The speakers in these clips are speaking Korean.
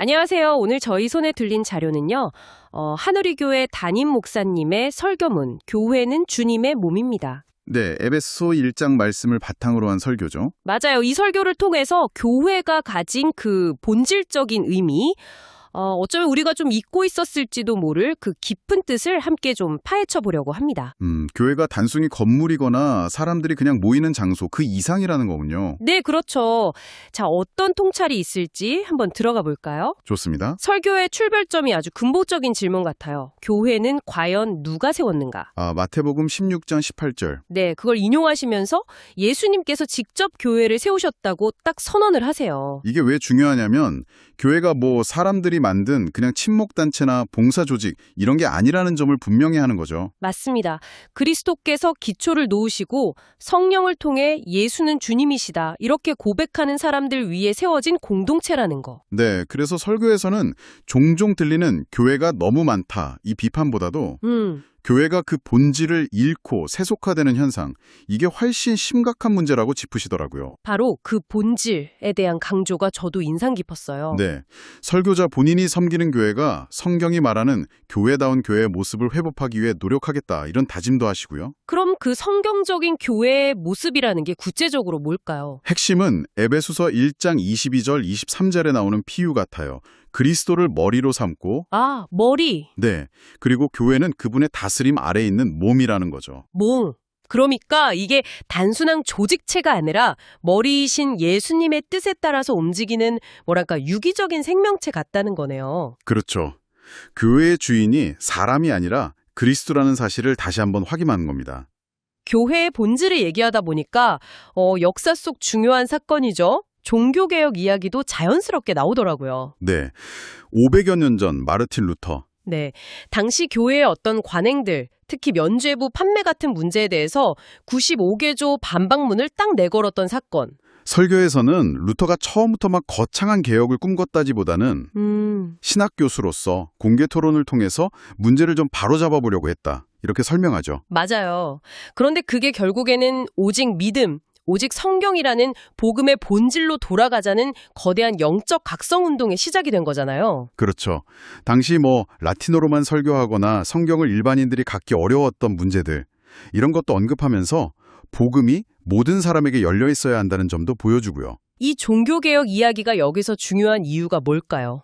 안녕하세요. 오늘 저희 손에 들린 자료는요. 어, 하늘이 교회 담임 목사님의 설교문 교회는 주님의 몸입니다. 네, 에베소 1장 말씀을 바탕으로 한 설교죠. 맞아요. 이 설교를 통해서 교회가 가진 그 본질적인 의미, 어, 어쩌면 우리가 좀 잊고 있었을지도 모를 그 깊은 뜻을 함께 좀 파헤쳐 보려고 합니다. 음, 교회가 단순히 건물이거나 사람들이 그냥 모이는 장소 그 이상이라는 거군요. 네, 그렇죠. 자, 어떤 통찰이 있을지 한번 들어가 볼까요? 좋습니다. 설교의 출발점이 아주 근본적인 질문 같아요. 교회는 과연 누가 세웠는가? 아, 마태복음 16장 18절. 네, 그걸 인용하시면서 예수님께서 직접 교회를 세우셨다고 딱 선언을 하세요. 이게 왜 중요하냐면 교회가 뭐 사람들이 만든 그냥 친목단체나 봉사조직 이런 게 아니라는 점을 분명히 하는 거죠. 맞습니다. 그리스도께서 기초를 놓으시고 성령을 통해 예수는 주님이시다. 이렇게 고백하는 사람들 위에 세워진 공동체라는 거. 네, 그래서 설교에서는 종종 들리는 교회가 너무 많다 이 비판보다도 음, 교회가 그 본질을 잃고 세속화되는 현상 이게 훨씬 심각한 문제라고 짚으시더라고요. 바로 그 본질에 대한 강조가 저도 인상 깊었어요. 네. 설교자 본인이 섬기는 교회가 성경이 말하는 교회다운 교회의 모습을 회복하기 위해 노력하겠다 이런 다짐도 하시고요. 그럼 그 성경적인 교회의 모습이라는 게 구체적으로 뭘까요? 핵심은 에베소서 1장 22절 23절에 나오는 피유 같아요. 그리스도를 머리로 삼고 아, 머리, 네. 그리고 교회는 그분의 다스림 아래에 있는 몸이라는 거죠. 몸. 그러니까 이게 단순한 조직체가 아니라 머리이신 예수님의 뜻에 따라서 움직이는 뭐랄까 유기적인 생명체 같다는 거네요. 그렇죠. 교회의 주인이 사람이 아니라 그리스도라는 사실을 다시 한번 확인하는 겁니다. 교회의 본질을 얘기하다 보니까 어, 역사 속 중요한 사건이죠. 종교개혁 이야기도 자연스럽게 나오더라고요. 네. 500여 년 전 마르틴 루터 네. 당시 교회의 어떤 관행들, 특히 면죄부 판매 같은 문제에 대해서 95개조 반박문을 딱 내걸었던 사건. 설교에서는 루터가 처음부터 막 거창한 개혁을 꿈꿨다기보다는 음, 신학 교수로서 공개 토론을 통해서 문제를 좀 바로잡아 보려고 했다. 이렇게 설명하죠. 맞아요. 그런데 그게 결국에는 오직 믿음, 오직 성경이라는 복음의 본질로 돌아가자는 거대한 영적 각성 운동의 시작이 된 거잖아요. 그렇죠. 당시 뭐 라틴어로만 설교하거나 성경을 일반인들이 갖기 어려웠던 문제들 이런 것도 언급하면서 복음이 모든 사람에게 열려 있어야 한다는 점도 보여주고요. 이 종교개혁 이야기가 여기서 중요한 이유가 뭘까요?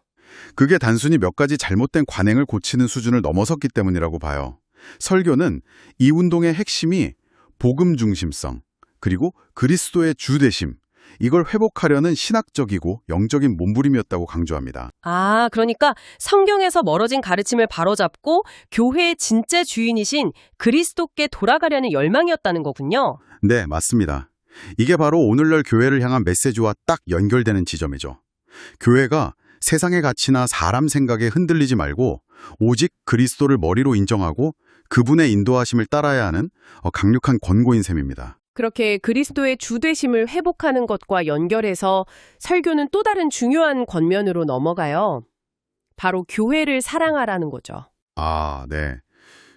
그게 단순히 몇 가지 잘못된 관행을 고치는 수준을 넘어섰기 때문이라고 봐요. 설교는 이 운동의 핵심이 복음 중심성, 그리고 그리스도의 주 대심, 이걸 회복하려는 신학적이고 영적인 몸부림이었다고 강조합니다. 아, 그러니까 성경에서 멀어진 가르침을 바로잡고 교회의 진짜 주인이신 그리스도께 돌아가려는 열망이었다는 거군요. 네, 맞습니다. 이게 바로 오늘날 교회를 향한 메시지와 딱 연결되는 지점이죠. 교회가 세상의 가치나 사람 생각에 흔들리지 말고 오직 그리스도를 머리로 인정하고 그분의 인도하심을 따라야 하는 어, 강력한 권고인 셈입니다. 그렇게 그리스도의 주되심을 회복하는 것과 연결해서 설교는 또 다른 중요한 권면으로 넘어가요. 바로 교회를 사랑하라는 거죠. 아, 네.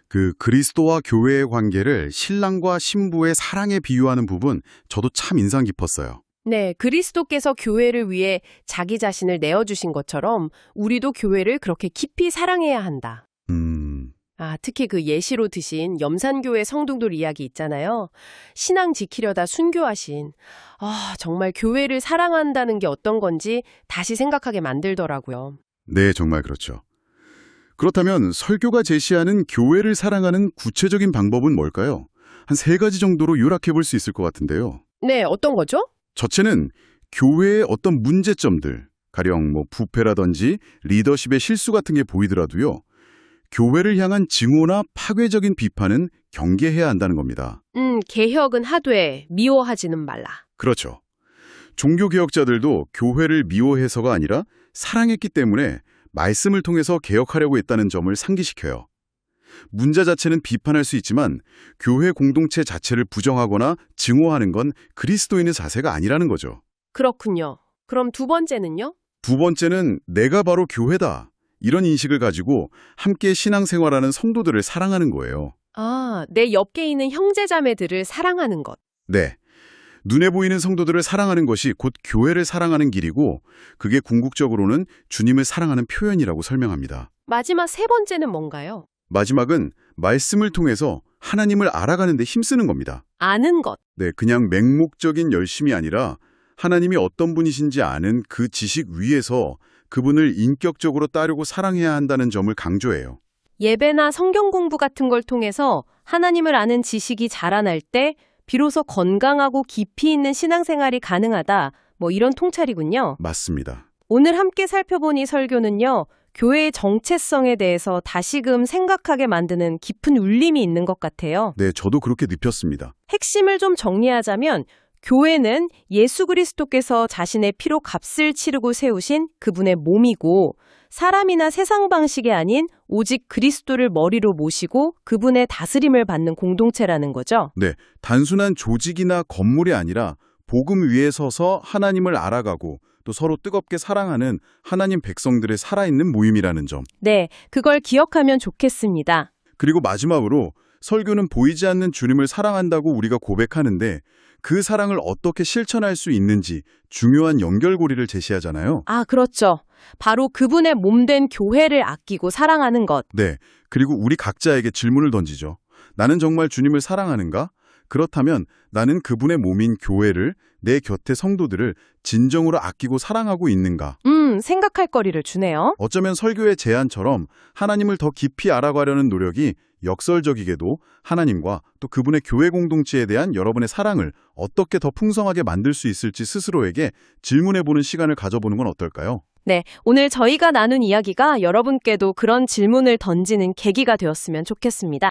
그 그리스도와 교회의 관계를 신랑과 신부의 사랑에 비유하는 부분 저도 참 인상 깊었어요. 네, 그리스도께서 교회를 위해 자기 자신을 내어주신 것처럼 우리도 교회를 그렇게 깊이 사랑해야 한다. 음, 아, 특히 그 예시로 드신 염산교회 성도들 이야기 있잖아요. 신앙 지키려다 순교하신. 아, 정말 교회를 사랑한다는 게 어떤 건지 다시 생각하게 만들더라고요. 네, 정말 그렇죠. 그렇다면 설교가 제시하는 교회를 사랑하는 구체적인 방법은 뭘까요? 한 세 가지 정도로 요약해 볼 수 있을 것 같은데요. 네, 어떤 거죠? 첫째는 교회의 어떤 문제점들, 가령 뭐 부패라든지 리더십의 실수 같은 게 보이더라도요. 교회를 향한 증오나 파괴적인 비판은 경계해야 한다는 겁니다. 음, 개혁은 하되 미워하지는 말라. 그렇죠. 종교개혁자들도 교회를 미워해서가 아니라 사랑했기 때문에 말씀을 통해서 개혁하려고 했다는 점을 상기시켜요. 문제 자체는 비판할 수 있지만 교회 공동체 자체를 부정하거나 증오하는 건 그리스도인의 자세가 아니라는 거죠. 그렇군요. 그럼 두 번째는요? 두 번째는 내가 바로 교회다. 이런 인식을 가지고 함께 신앙생활하는 성도들을 사랑하는 거예요. 아, 내 옆에 있는 형제자매들을 사랑하는 것. 네. 눈에 보이는 성도들을 사랑하는 것이 곧 교회를 사랑하는 길이고 그게 궁극적으로는 주님을 사랑하는 표현이라고 설명합니다. 마지막 세 번째는 뭔가요? 마지막은 말씀을 통해서 하나님을 알아가는 데 힘쓰는 겁니다. 아는 것. 네, 그냥 맹목적인 열심이 아니라 하나님이 어떤 분이신지 아는 그 지식 위에서 그분을 인격적으로 따르고 사랑해야 한다는 점을 강조해요. 예배나 성경 공부 같은 걸 통해서 하나님을 아는 지식이 자라날 때 비로소 건강하고 깊이 있는 신앙생활이 가능하다. 뭐 이런 통찰이군요. 맞습니다. 오늘 함께 살펴본 이 설교는요. 교회의 정체성에 대해서 다시금 생각하게 만드는 깊은 울림이 있는 것 같아요. 네, 저도 그렇게 느꼈습니다. 핵심을 좀 정리하자면 교회는 예수 그리스도께서 자신의 피로 값을 치르고 세우신 그분의 몸이고 사람이나 세상 방식이 아닌 오직 그리스도를 머리로 모시고 그분의 다스림을 받는 공동체라는 거죠. 네, 단순한 조직이나 건물이 아니라 복음 위에 서서 하나님을 알아가고 또 서로 뜨겁게 사랑하는 하나님 백성들의 살아있는 모임이라는 점. 네, 그걸 기억하면 좋겠습니다. 그리고 마지막으로 설교는 보이지 않는 주님을 사랑한다고 우리가 고백하는데 그 사랑을 어떻게 실천할 수 있는지 중요한 연결고리를 제시하잖아요. 아, 그렇죠. 바로 그분의 몸된 교회를 아끼고 사랑하는 것. 네. 그리고 우리 각자에게 질문을 던지죠. 나는 정말 주님을 사랑하는가? 그렇다면 나는 그분의 몸인 교회를 내 곁의 성도들을 진정으로 아끼고 사랑하고 있는가? 음, 생각할 거리를 주네요. 어쩌면 설교의 제안처럼 하나님을 더 깊이 알아가려는 노력이 역설적이게도 하나님과 또 그분의 교회 공동체에 대한 여러분의 사랑을 어떻게 더 풍성하게 만들 수 있을지 스스로에게 질문해보는 시간을 가져보는 건 어떨까요? 네, 오늘 저희가 나눈 이야기가 여러분께도 그런 질문을 던지는 계기가 되었으면 좋겠습니다.